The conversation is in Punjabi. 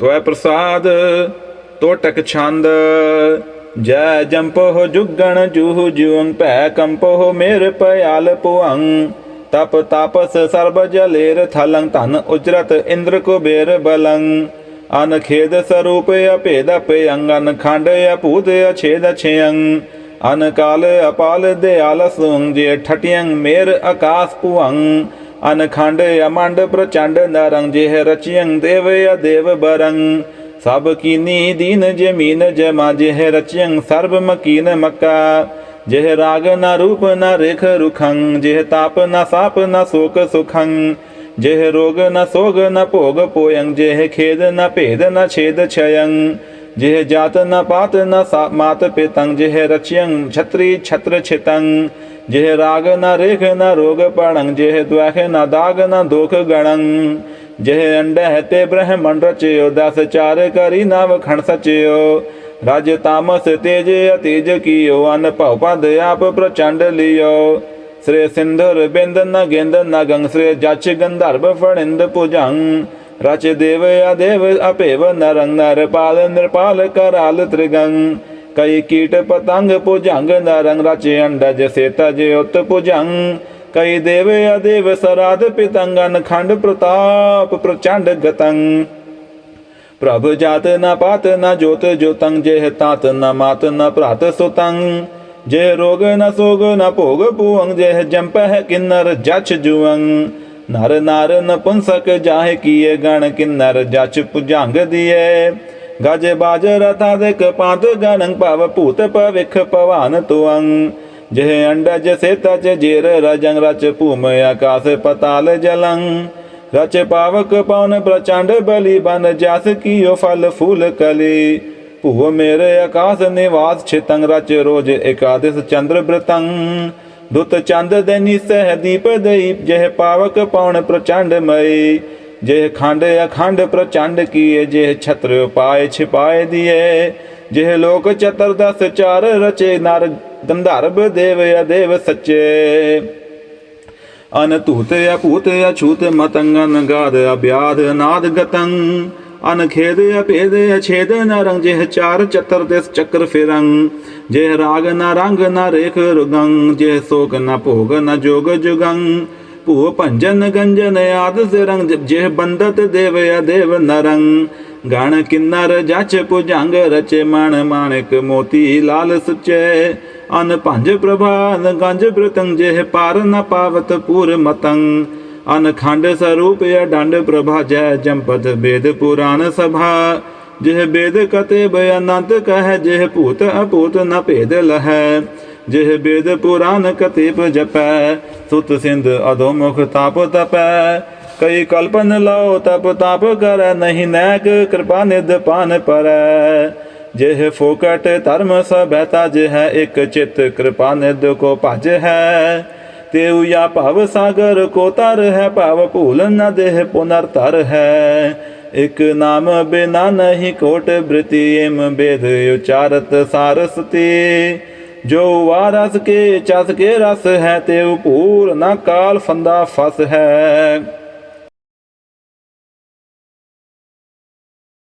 ਤਵੈ ਪ੍ਰਸਾਦ, ਤੋਟਕ ਛੰਦ। ਜੈ ਜੰਪੋ ਜੁਗਣ, ਜੂਹ ਜੂੰ ਭੈ ਕੰਪੋ ਮੇਰ ਪਿਆਲ ਪੁਅੰ ਤਪ ਤਾਪਸ ਸਰਬ ਜਲੇਰ ਥਲੰ ਧਨ ਉਜਰਤ ਇੰਦਰ ਕੁਬੇਰ ਬਲੰ। ਅਨ ਖੇਦ ਸਰੂਪ ਅਭੇਦ ਅਪਯੰ ਅਨ ਖੰਡ ਅਭੂਤ ਅਛੇਦ ਛਯੰ ਅਨ ਕਾਲ ਅਪਾਲ ਦਿਆਲ ਸੁੰ ਜੇ ਠਟਿਯੰ ਮੇਰ ਆਕਾਸ ਪੁਅੰ ਅਨ ਖੰਡ ਅਮੰਡ ਪ੍ਰਚੰਡ ਨਰੰ ਜਿਹ ਰਚਿਯੰ ਦੇਵ ਅਦੇਵ ਬਰੰ ਸਭ ਕੀਨੀ ਦੀਨ ਜਮੀਨ ਜਮਾ ਜਿਹ ਰਚਿਯੰ ਸਰਬ ਮਕੀਨ ਮੱਕਾ ਜਿਹ ਰਾਗ ਨ ਰੂਪ ਨ ਰੇਖ ਰੁਖੰ ਜਿਹ ਤਾਪ ਨ ਸਾਪ ਨ ਸੋਕ ਸੁਖੰ ਜਿਹ ਰੋਗ ਨ ਸੋਗ ਨ ਭੋਗ ਪੋਯੰ ਜਿਹ ਖੇਦ ਨ ਭੇਦ ਨ ਛੇਦ ਛਯੰ ਜਿਹ ਜਾਤ ਨ ਪਾਤ ਨ ਸਾ- ਮਾਤ ਪਿਤੰ ਜਿਹ ਰਚਿਯੰ ਛਤਰੀ ਛਤਰ ਛਿਤੰ ਜਿਹ ਰਾਗ ਨ ਰੇਖ ਨ ਰੋਗ ਪੜੰ ਜਿਹ ਦੁਖ ਨ ਦਾਗ ਨ ਦੁਖ ਗਣੰ ਜਿਹ ਅੰਡਹਿ ਤੇ ਬ੍ਰਹਮੰਡ ਰਚਿਓ, ਦਸ ਚਾਰ ਕਰੀ ਨਵ ਖਣ ਸਚਿਓ, ਰਜ ਤਾਮਸ ਤੇਜ ਅਤੇਜ ਕੀਓ, ਅਨ ਭਉ ਪਦ ਆਪ ਪ੍ਰਚੰਡ ਲਿਓ, ਸ੍ਰੀ ਸਿੰਧੁਰ ਬਿੰਦ ਨ ਗਿੰਦ ਨ ਗੰਗ, ਸ੍ਰੀ ਜਚ ਗੰਧਰਵ ਫੜਿੰਦ ਪੁਜੰ ਰਚ ਦੇਵ ਅਦੇਵ ਅਪੇਵ ਨਰੰ, ਨਰਪਾਲ ਨਿਰਪਾਲ ਕਰਾਲ ਤ੍ਰਿਗੰ ਕਈ ਕੀਟ ਪਤੰਗ ਪੁਜੰਗ ਨਰੰ ਰਚ ਅੰਡਜ ਸੇਤਜ ਉਤ ਪੁਜੰ ਕਈ ਦੇਵ ਅਦੇਵ ਸਰਾਧ ਪਿਤੰਗਨ ਖੰਡ ਪ੍ਰਤਾਪ ਪ੍ਰਚੰਡ ਗਤੰ ਪ੍ਰਭ ਜਾਤ ਨ ਪਾਤ ਨ ਜੋਤ ਜੋਤੰ ਜੇਹ ਤਾਤ ਨ ਮਾਤ ਨ ਭ੍ਰਾਤ ਸੁਤੰ ਜੇ ਰੋਗ ਨ ਸੋਗ ਨ ਭੋਗ ਪੂਅੰ ਜੇਹ ਜੰਪਹਿ ਕਿੰਨਰ ਜਛ ਜੁਵੰ ਨਰ ਨਾਰ ਨ ਪੁੰਸਕ ਜਾਹੇ ਕੀਏ ਗਣ, ਕਿੰਨਰ ਜਛ ਪੁਜੰਗ ਦੀਏ। ਗਜ ਬਾਜ ਰਥਾ ਦੇ ਕਪਾਤ ਗਣੰ ਭਵ ਭੂਤ ਭਵਿਖ ਭਵਾਨ ਤੁਅੰ ਜਿਹ ਅੰਡਜ ਸੇਤਜ ਜੇਰ ਰਜੰ, ਰਚ ਭੂਮ ਆਕਾਸ ਪਤਾਲ ਜਲੰ। ਰਚ ਪਾਵਕ ਪਵਨ ਪ੍ਰਚੰਡ ਬਲੀ ਬਨ, ਜਸ ਕੀਓ ਫਲ ਫੂਲ ਕਲੀ। ਭੂਵ ਮੇਰੇ ਆਕਾਸ ਨਿਵਾਸ ਛਿਤੰ, ਰਚ ਰੋਜ ਇਕਾਦਿਸ ਚੰਦਰ ਬ੍ਰਤੰ। ਦੁਤ ਚੰਦ ਦੇਨੀ ਸਹਿ ਦੀਪ ਦੇਈ, ਜਿਹ ਪਾਵਕ ਪਵਨ ਪ੍ਰਚੰਡ ਮਈ। ਜਿਹ ਖੰਡ ਅਖੰਡ ਪ੍ਰਚੰਡ ਕੀਏ ਜਿਹ ਛਤਰ ਉਪਾਏ ਛਿਪਾਏ ਦੀਏ ਜਿਹ ਲੋਕ ਚਤਰ ਦਸ ਚਾਰ ਰਚੇ, ਨਰ ਗੰਧਰਵ ਦੇਵ ਅਦੇਵ ਸੱਚੇ। ਅਨ ਧੂਤ ਅਭੂਤ ਅਛੂਤ ਮਤੰਗਨ ਗਾਦ ਅਭਿਆਦ ਨਾਦ ਗਤੰ ਅਨ ਖੇਦ ਅਭੇਦ ਅਛੇਦ ਨਰੰ ਜਿਹ ਚਾਰ ਚਤਰ ਦਿਸ ਚੱਕਰ ਫਿਰੰ। ਜਿਹ ਰਾਗ ਨ ਰੰਗ ਨ ਰੇਖ ਰੁਗੰ, ਜਿਹ ਸੋਗ ਨ ਭੋਗ ਨ ਜੋਗ ਜੁਗੰ ਭੂ ਭੰਜਨ ਗੰਜਨ ਆਦ ਸਿਰੰ ਜਿਹ ਬੰਦਤ ਦੇਵ ਅਦੇਵ ਨਰੰ ਗਣ ਕਿੰਨਰ ਜਛ ਪੁਜੰਗ ਰਚੇ ਮਣ ਮਾਣਿਕ ਮੋਤੀ ਲਾਲ ਸੁਚੇ। ਅਨ ਭੰਜ ਪ੍ਰਭਾ ਗੰਜ ਬ੍ਰਤੰ, ਜਿਹ ਪਾਰ ਨ ਪਾਵਤ ਪੂਰ ਮਤੰ। ਅਨ ਖੰਡ ਸਰੂਪ ਅਡੰਡ ਪ੍ਰਭਾ, ਜੈ ਜੰਪਤ ਵੇਦ ਪੁਰਾਣ ਸਭਾ। ਜਿਹ ਵੇਦ ਕਤੇ ਬਯਨੰਤ ਕਹਿ, ਜਿਹ ਭੂਤ ਅਭੂਤ ਨ ਭੇਦ ਲਹੈ। ਜਿਹ ਬੇਦ ਪੁਰਾਨ ਕਤੇਪ ਜਪੈ, ਸੁਤ ਸਿੰਧ ਅਧੋਮੁਖ ਤਾਪ ਤਪੈ। ਕਈ ਕਲਪਨ ਲਓ, ਤਪ ਤਾਪ ਕਰੈ, ਨਹੀਂ ਨੈਕ ਕਿਰਪਾ ਨਿਧ ਪਾਨ ਪਰੈ। ਜਿਹ ਫੋਕਟ ਧਰਮ ਸਭੈ ਤਜ ਹੈ, ਇਕ ਚਿਤ ਕਿਰਪਾ ਨਿਧ ਕੋ ਭਜ ਹੈ। ਤੇਉ ਯਾ ਭਵ ਸਾਗਰ ਕੋ ਤਰ ਹੈ, ਭਵ ਭੂਲ ਨ ਦੇਹ ਪੁਨਰ ਤਰ ਹੈ। ਇਕ ਨਾਮ ਬਿਨਾ ਨਹੀਂ ਕੋਟ ਬ੍ਰਿਤੀ ਏਮ ਬੇਦ ਉਚਾਰਤ ਸਾਰਸਤੀ। ਜੋ ਵਾਰਸ ਕੇ ਚਸ ਕੇ ਰਸ ਹੈ ਤੇ ਭੂਰ ਨ ਕਾਲ ਫੰਦਾ ਫਸ ਹੈ।